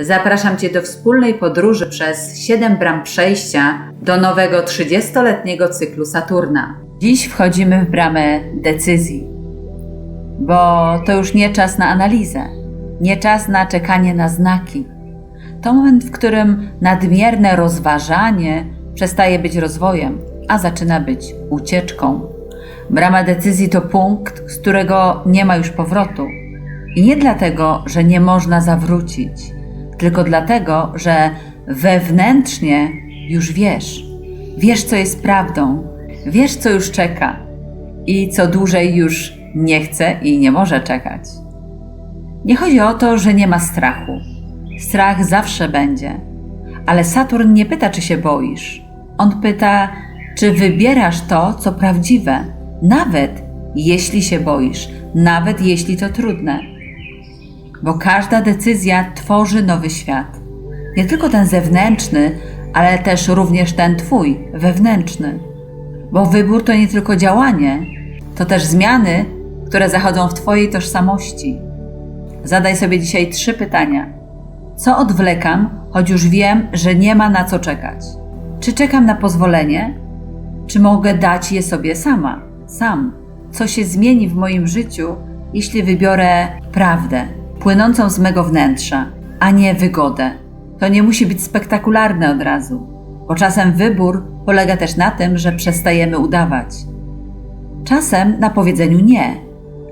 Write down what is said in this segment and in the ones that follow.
zapraszam Cię do wspólnej podróży przez 7 bram przejścia do nowego 30-letniego cyklu Saturna. Dziś wchodzimy w bramę decyzji, bo to już nie czas na analizę, nie czas na czekanie na znaki. To moment, w którym nadmierne rozważanie przestaje być rozwojem, a zaczyna być ucieczką. Brama decyzji to punkt, z którego nie ma już powrotu. I nie dlatego, że nie można zawrócić, tylko dlatego, że wewnętrznie już wiesz. Wiesz, co jest prawdą, wiesz, co już czeka i co dłużej już nie chce i nie może czekać. Nie chodzi o to, że nie ma strachu. Strach zawsze będzie, ale Saturn nie pyta, czy się boisz. On pyta, czy wybierasz to, co prawdziwe, nawet jeśli się boisz, nawet jeśli to trudne. Bo każda decyzja tworzy nowy świat. Nie tylko ten zewnętrzny, ale też również ten Twój, wewnętrzny. Bo wybór to nie tylko działanie, to też zmiany, które zachodzą w Twojej tożsamości. Zadaj sobie dzisiaj trzy pytania. Co odwlekam, choć już wiem, że nie ma na co czekać? Czy czekam na pozwolenie? Czy mogę dać je sobie sama, sam? Co się zmieni w moim życiu, jeśli wybiorę prawdę, płynącą z mego wnętrza, a nie wygodę? To nie musi być spektakularne od razu, bo czasem wybór polega też na tym, że przestajemy udawać. Czasem na powiedzeniu nie,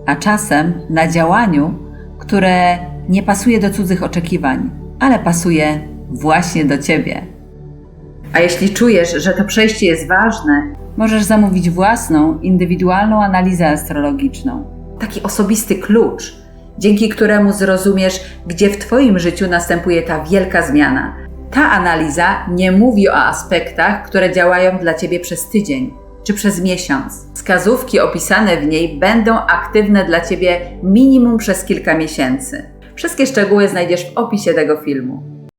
a czasem na działaniu, które nie pasuje do cudzych oczekiwań, ale pasuje właśnie do ciebie. A jeśli czujesz, że to przejście jest ważne, możesz zamówić własną, indywidualną analizę astrologiczną. Taki osobisty klucz, dzięki któremu zrozumiesz, gdzie w Twoim życiu następuje ta wielka zmiana. Ta analiza nie mówi o aspektach, które działają dla Ciebie przez tydzień czy przez miesiąc. Wskazówki opisane w niej będą aktywne dla Ciebie minimum przez kilka miesięcy. Wszystkie szczegóły znajdziesz w opisie tego filmu.